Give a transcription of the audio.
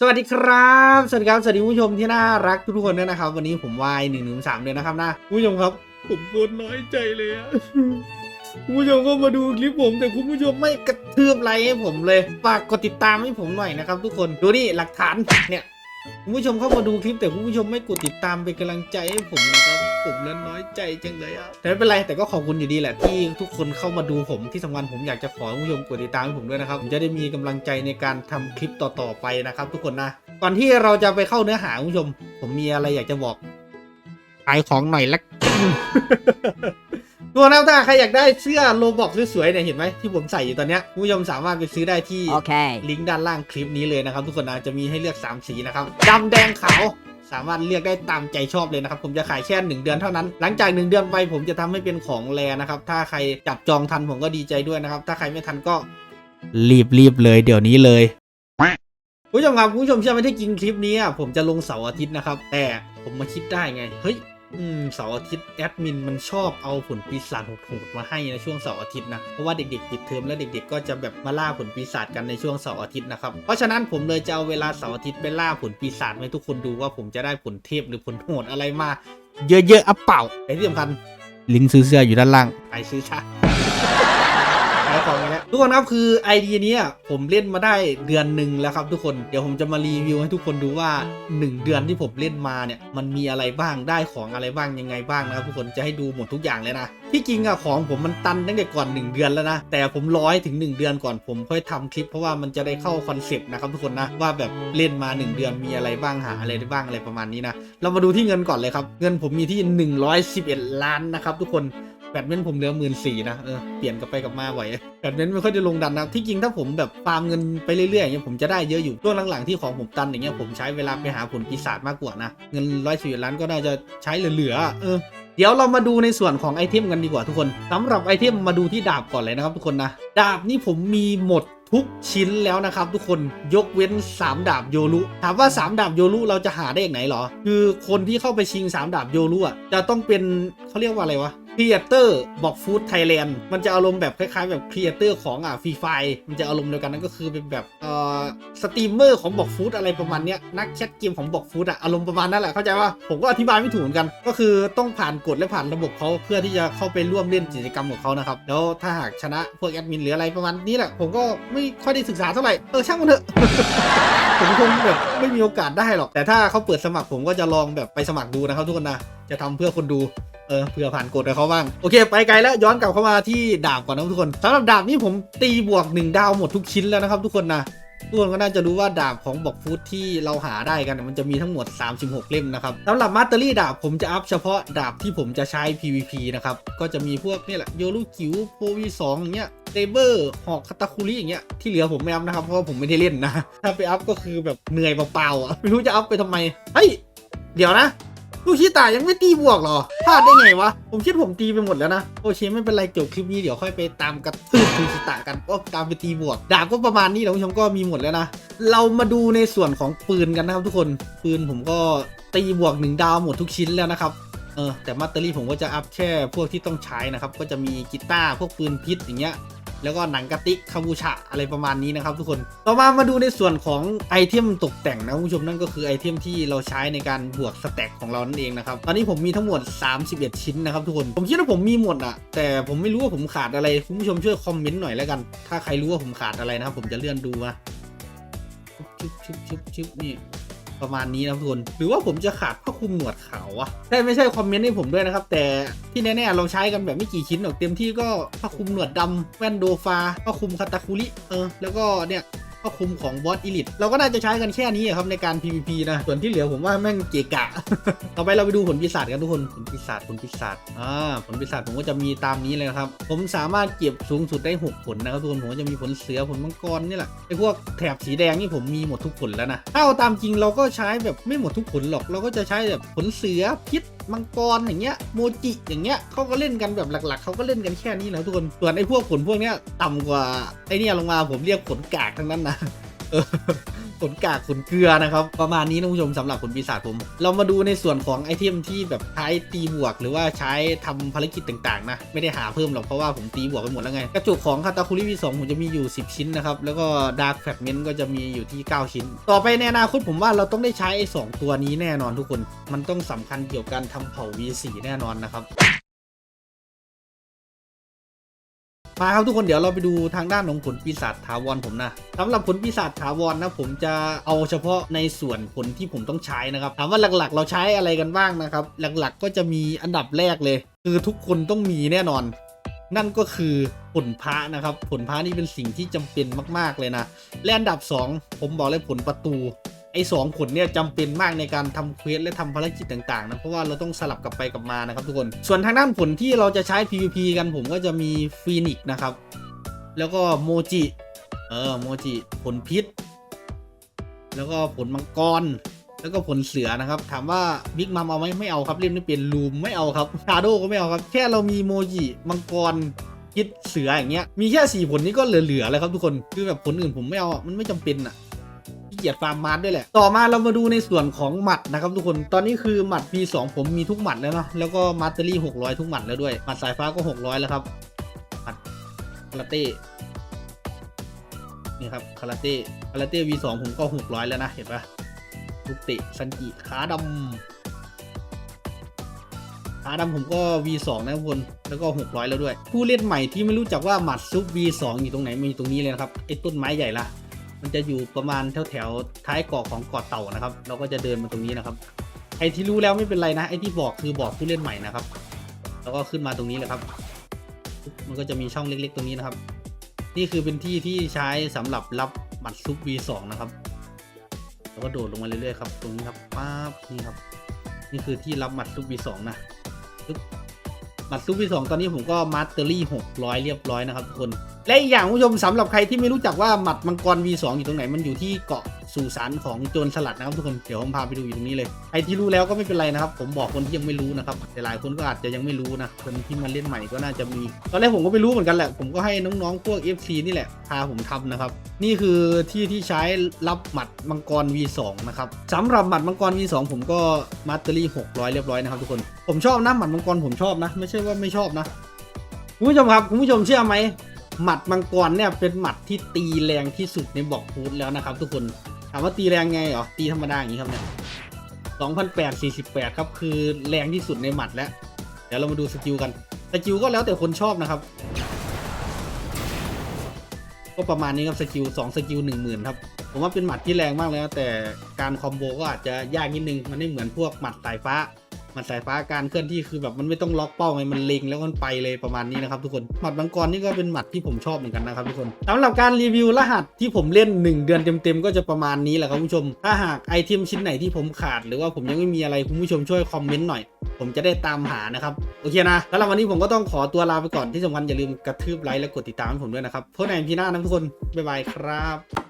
สวัสดีครับ สวัสดีครับ สวัสดีผู้ชมที่น่ารักทุกๆคนด้วยนะครับ วันนี้ผมวายหนึ่งหนึ่งสามเลยนะครับนะผู้ชมครับ ผมโคตรน้อยใจเลยอะคุณผู้ชมก็มาดูคลิปผม แต่คุณผู้ชมไม่กระเทือบไลค์ให้ผมเลย ฝากกดติดตามให้ผมหน่อยนะครับทุกคน ดูนี่หลักฐานเนี่ย คุณผู้ชมเข้ามาดูคลิปแต่คุณผู้ชมไม่กดติดตามเป็นกำลังใจให้ผมนะครับผมนั้นน้อยใจจังเลยอะแต่ไม่เป็นไรแต่ก็ขอบคุณอยู่ดีแหละที่ทุกคนเข้ามาดูผมที่สำคัญผมอยากจะขอคุณผู้ชมกดติดตามให้ผมด้วยนะครับผมจะได้มีกำลังใจในการทำคลิปต่อๆไปนะครับ ทุกคนนะก่อนที่เราจะไปเข้าเนื้อหาคุณผู้ชม ผมมีอะไรอยากจะบอกขายของหน่อยละ ตัวน้ำตาใครอยากได้เสื้อโลบอกสวยๆเนี่ยเห็นไหมที่ผมใส่อยู่ตอนเนี้ยคุณผู้ชมสามารถไปซื้อได้ที่ Okay. ลิงก์ด้านล่างคลิปนี้เลยนะครับ ทุกคนนะจะมีให้เลือก 3 สีนะครับดำแดงขาวสามารถเลือกได้ตามใจชอบเลยนะครับ ผมจะขายแค่1เดือนเท่านั้น หลังจาก 1 เดือนไปผมจะทำให้เป็นของแรนะครับ ถ้าใครจับจองทันผมก็ดีใจด้วยนะครับ ถ้าใครไม่ทันก็รีบรีบเลย เดี๋ยวนี้เลยคุณผู้ชมครับคุณผู้ชมเชื่อไหมที่จริงคลิปนี้อะผมจะลงเสาร์อาทิตย์นะครับ แต่ผมมาคิดได้ไงเฮ้ย อืมเสาร์อาทิตย์แอดมินมันชอบเอาผลปีศาจโหดๆมาให้ในช่วงเสาร์อาทิตย์นะ เพราะว่าเด็กๆปิดเทอมแล้วเด็กๆ ก็จะแบบมาล่าผลปีศาจกันในช่วงเสาร์อาทิตย์นะครับ เพราะฉะนั้นผมเลยจะเอาเวลาเสาร์อาทิตย์ไปล่าผลปีศาจให้ทุกคนดูว่าผมจะได้ผลเทพหรือผลโหดอะไรมา เยอะๆอะเปล่าไอ้ที่สำคัญลิงก์ซื้อเสื้ออยู่ด้านล่างไปซื้อซะ ขายของแล้วทุกคนครับคือไอเดียนี้ผมเล่นมาได้เดือนหนึ่งแล้วครับทุกคนเดี๋ยวผมจะมารีวิวให้ทุกคนดูว่า 1 เดือนที่ผมเล่นมาเนี่ยมันมีอะไรบ้างได้ของอะไรบ้างยังไงบ้างนะครับทุกคนจะให้ดูหมดทุกอย่างเลยนะที่จริงอะของผมมันตันตั้งแต่ก่อน 1 เดือนแล้วนะแต่ผมร้อยถึง 1 เดือนก่อนผมค่อยทำคลิป เพราะว่ามันจะได้เข้าคอนเซปต์นะครับทุกคนนะว่าแบบเล่นมา 1 เดือนมีอะไรบ้างหาอะไรได้บ้างอะไรประมาณนี้นะเรามาดูที่เงินก่อนเลยครับเงินผมมีที่ 111 ล้านนะครับทุกคน แบตเมนผมเหลือหมื่นสี่นะเออเปลี่ยนกลับไปกลับมาไหวแบตเมนไม่ค่อยได้ลงดันนะที่จริงถ้าผมแบบฟาร์มเงินไปเรื่อยๆอย่างเงี้ยผมจะได้เยอะอยู่ช่วงหลังๆที่ของผมตันอย่างเงี้ยผมใช้เวลาไปหาผลปีศาจมากกว่านะเงินร้อยสี่ล้านก็น่าจะใช้เหลือๆเออเดี๋ยวเรามาดูในส่วนของไอเทมกันดีกว่าทุกคนสำหรับไอเทมมาดูที่ดาบก่อนเลยนะครับทุกคนนะดาบนี่ผมมีหมดทุกชิ้นแล้วนะครับทุกคนยกเว้น 3 ดาบโยรุถามว่า 3 ดาบโยรุเราจะหาได้อย่างไหนเหรอ คือคนที่เข้าไปชิง 3 ดาบโยรุอะจะต้องเป็นเขาเรียกว่าอะไรวะ ครีเอเตอร์บอกฟู้ดไทยแลนด์มันจะอารมณ์แบบคล้ายๆ แบบครีเอเตอร์ของอะฟรีไฟมันจะอารมณ์เดียวกันนั่นก็คือเป็นแบบเอ่อสตรีมเมอร์ของบอกฟู้ดอะไรประมาณเนี้ยนักแคสเกมของบอกฟู้ดอะอารมณ์ประมาณนั้นแหละเข้าใจว่าผมก็อธิบายไม่ถูกเหมือนกัน ก็คือต้องผ่านกฎและผ่านระบบเขาเพื่อที่จะเข้าไปร่วมเล่นกิจกรรมของเขานะครับแล้วถ้าหากชนะพวกแอดมินหรืออะไรประมาณนี้แหละผมก็ไม่ค่อยได้ศึกษาเท่าไหร่เออช่างมันเถอะผมคงแบบไม่มีโอกาสได้หรอก แต่ถ้าเขาเปิดสมัครผมก็จะลองแบบไปสมัครดูนะครับทุกคนนะจะทำเพื่อคนดู เออเพื่อผ่านกฎกับเขาบ้าง โอเคไปไกลแล้วย้อนกลับเข้ามาที่ดาบก่อนนะทุกคนสำหรับดาบนี่ผมตีบวกหนึ่งดาวหมดทุกชิ้นแล้วนะครับทุกคนนะทุกคนก็น่าจะรู้ว่าดาบของบอกฟูดที่เราหาได้กัน มันจะมีทั้งหมด 36 เล่มนะครับสำหรับมาสเตอรี่ดาบผมจะอัพเฉพาะดาบที่ผมจะใช้ PVP นะครับ ก็จะมีพวกนี่แหละโยรุกิวโพวีสองอย่างเงี้ยเตเบอร์หอกคาตาคุริอย่างเงี้ยที่เหลือผมไม่อัพนะครับเพราะผมไม่ได้เล่นนะ ถ้าไปอัพก็คือแบบเหนื่อยเปล่าๆอะไม่รู้จะอัพไปทำไมเฮ้ยเดี๋ยวนะ ลูกชิตายังไม่ตีบวกหรอพลาดได้ไงวะ ผมคิดผมตีไปหมดแล้วนะ โอเคไม่เป็นไรจบคลิปนี้เดี๋ยวค่อยไปตามกระตืบลูกชิตากันก็ตามไปตีบวก ดาบก็ประมาณนี้และคุณผู้ชมก็มีหมดแล้วนะ เรามาดูในส่วนของปืนกันนะครับทุกคน ปืนผมก็ตีบวกหนึ่งดาวหมดทุกชิ้นแล้วนะครับเออแต่มัตเตอรี่ผมก็จะอัพแค่พวกที่ต้องใช้นะครับ ก็จะมีกีตาร์พวกปืนพิษอย่างเงี้ย แล้วก็หนังกระติกคาบูชะอะไรประมาณนี้นะครับ ทุกคนต่อมามาดูในส่วนของไอเทมตกแต่งนะคุณผู้ชมนั่นก็คือไอเทมที่เราใช้ในการบวกสแต็กของเรานั่นเองนะครับตอนนี้ผมมีทั้งหมด 31 ชิ้นนะครับทุกคนผมคิดว่าผมมีหมดอะแต่ผมไม่รู้ว่าผมขาดอะไรคุณผู้ชมช่วยคอมเมนต์หน่อยแล้วกัน ถ้าใครรู้ว่าผมขาดอะไรนะครับผมจะเลื่อนดูมาชุบชุบชุบชุบนี่ ประมาณนี้นะทุกคนหรือว่าผมจะขาดผ้าคลุมหนวดขาวอะใช่ไม่ใช่คอมเมนต์ให้ผมด้วยนะครับ แต่ที่แน่ๆเราใช้กันแบบไม่กี่ชิ้นหรอกเต็มที่ก็ผ้าคลุมหนวดดำแว่นโดฟาผ้าคลุมคาตาคุริเออแล้วก็เนี่ย ผ้าคลุมของบอสอิลิทเราก็น่าจะใช้กันแค่นี้ครับในการ PVP นะส่วนที่เหลือผมว่าแม่งเกะกะ ต่อไปเราไปดูผลปีศาจกันทุกคนผลปีศาจผลปีศาจอ่าผลปีศาจผมก็จะมีตามนี้เลยครับ ผมสามารถเก็บสูงสุดได้ 6 ผลนะครับทุกคนผมจะมีผลเสือผลมังกรนี่แหละไอ้พวกแถบสีแดงนี่ผมมีหมดทุกผลแล้วนะถ้าเอาตามจริงเราก็ใช้แบบไม่หมดทุกผลหรอก เราก็จะใช้แบบผลเสือพิษ มังกรอย่างเงี้ยโมจิอย่างเงี้ยเขาก็เล่นกันแบบหลัก ๆเขาก็เล่นกันแค่นี้แหละทุกคนส่วนไอ้พวกผลพวกเนี้ยต่ำกว่าไอ้เนี่ยลงมาผมเรียกผลกากทั้งนั้นนะ ขนกากขนเกลือนะครับประมาณนี้นะผู้ชมสำหรับผลปีศาจผม เรามาดูในส่วนของไอเทมที่แบบใช้ตีบวก หรือว่าใช้ทำภารกิจต่างๆนะไม่ได้หาเพิ่มหรอกเพราะว่าผมตีบวกไปหมดแล้วไงกระจุกของคาตาคุริวีสองผมจะมีอยู่ 10 ชิ้นนะครับแล้วก็ดาร์คแฟกเมนต์ก็จะมีอยู่ที่ 9 ชิ้น ต่อไปในอนาคตผมว่าเราต้องได้ใช้ไอ้สองตัวนี้แน่นอนทุกคน มันต้องสำคัญเกี่ยวกับการทำเผ่า V4 แน่นอนนะครับ มาครับทุกคนเดี๋ยวเราไปดูทางด้านของผลปีศาจถาวรผมนะสำหรับผลปีศาจถาวรนะผมจะเอาเฉพาะในส่วนผลที่ผมต้องใช้นะครับถามว่าหลักๆ เราใช้อะไรกันบ้างนะครับ หลักๆก็จะมีอันดับแรกเลย คือทุกคนต้องมีแน่นอน นั่นก็คือผลพระนะครับ ผลพระนี่เป็นสิ่งที่จำเป็นมาก ๆเลยนะและอันดับ 2 ผมบอกเลยผลประตู ไอ้สองผลเนี่ยจำเป็นมากในการทำเควสและทำภารกิจต่างๆนะเพราะว่าเราต้องสลับกลับไปกลับมานะครับทุกคนส่วนทางด้านผลที่เราจะใช้ PVP กันผมก็จะมีฟีนิกนะครับ แล้วก็โมจิเออโมจิผลพิษ แล้วก็ผลมังกรแล้วก็ผลเสือนะครับ ถามว่าบิ๊กมัมเอาไหมไม่เอาครับเล่นไม่เป็นลูมไม่เอาครับชาโดก็ไม่เอาครับ แค่เรามีโมจิมังกรพิษเสืออย่างเงี้ยมีแค่สี่ผลนี้ก็เหลือๆแล้วครับทุกคนคือแบบผลอื่นผมไม่เอามันไม่จำเป็นอะ กียจฟาร์มมาร์ด้วยแหละ ต่อมาเรามาดูในส่วนของหมัดนะครับทุกคน ตอนนี้คือหมัด P2 ผมมีทุกหมัดแล้วเนาะ แล้วก็มาสเตอรี่ 600 ทุกหมัดแล้วด้วย หมัดสายฟ้าก็ 600 แล้วครับ หมัดคาราเต้ นี่ครับคาราเต้คาราเต้ V2 ผมก็ 600 แล้วนะ เห็นปะลูกเตะซันจิขาดำขาดำผมก็ V2 นะทุกคน แล้วก็ 600 แล้วด้วย ผู้เล่นใหม่ที่ไม่รู้จักว่าหมัดซุป V2 อยู่ตรงไหนมันอยู่ตรงนี้เลยนะครับ ไอ้ต้นไม้ใหญ่ละ มันจะอยู่ประมาณแถวแถวท้ายเกาะของเกาะเต่านะครับ เราก็จะเดินมาตรงนี้นะครับ ไอ้ที่รู้แล้วไม่เป็นไรนะ ไอ้ที่บอกคือบอกผู้เล่นใหม่นะครับ แล้วก็ขึ้นมาตรงนี้เลยครับ มันก็จะมีช่องเล็ก ๆ ตรงนี้นะครับ นี่คือเป็นที่ที่ใช้สำหรับรับหมัดซุป V2 นะครับ แล้วก็โดดลงมาเรื่อยๆครับ ตรงนี้ครับป๊าบนี่ครับ นี่คือที่รับหมัดซุป V2 นะปึ๊บ หมัดซุป V2 ตอนนี้ผมก็มาสเตอรี่600เรียบร้อยนะครับทุกคน และอีกอย่างคุณผู้ชมสำหรับใครที่ไม่รู้จักว่าหมัดมังกร V2 อยู่ตรงไหนมันอยู่ที่เกาะ สุสานของโจรสลัดนะครับทุกคนเดี๋ยวผมพาไปดูอยู่ตรงนี้เลยใครที่รู้แล้วก็ไม่เป็นไรนะครับ ผมบอกคนที่ยังไม่รู้นะครับแต่หลายคนก็อาจจะยังไม่รู้นะคนที่มาเล่นใหม่ก็น่าจะมี ตอนแรกผมก็ไม่รู้เหมือนกันแหละผมก็ให้น้องๆพวก FC นี่แหละพาผมทำนะครับ นี่คือที่ที่ใช้รับหมัดมังกร V2 นะครับสำหรับหมัดมังกร V2 ผมก็มาสเตอรี่600 เรียบร้อยนะครับทุกคนผมชอบนะหมัดมังกรผมชอบนะ ไม่ใช่ว่าไม่ชอบนะคุณผู้ชมครับคุณผู้ชมเชื่อไหมหมัดมังกรเนี่ยเป็นหมัดที่ตีแรงที่สุดในบอกพูดแล้วนะครับทุกคนามว่าตีแรงไงเหรอ ตีธรรมดาอย่างนี้ครับเนี่ย2,848 ครับ คือแรงที่สุดในหมัดแล้ว เดี๋ยวเรามาดูสกิลกัน สกิลก็แล้วแต่คนชอบนะครับ ก็ประมาณนี้ครับสกิล2สกิล10,000 ครับ ผมว่าเป็นหมัดที่แรงมากเลยนะแต่การคอมโบก็อาจจะยากนิดนึง มันไม่เหมือนพวกหมัดสายฟ้า หมัดสายฟ้าการเคลื่อนที่คือแบบมันไม่ต้องล็อกเป้าไงมันเล็งแล้วมันไปเลยประมาณนี้นะครับทุกคนหมัดมังกรนี่ก็เป็นหมัดที่ผมชอบเหมือนกันนะครับทุกคนสำหรับการรีวิวรหัสที่ผมเล่น 1 เดือนเต็มๆก็จะประมาณนี้แหละครับคุณผู้ชม ถ้าหากไอเทมชิ้นไหนที่ผมขาด หรือว่าผมยังไม่มีอะไรคุณผู้ชมช่วยคอมเมนต์หน่อย ผมจะได้ตามหานะครับโอเคนะสำหรับวันนี้ผมก็ต้องขอตัวลาไปก่อนที่สำคัญอย่าลืมกระทืบไลค์และกดติดตามให้ผมด้วยนะครับเพบกันในพีน้านะทุกคนบ๊ายบายครับ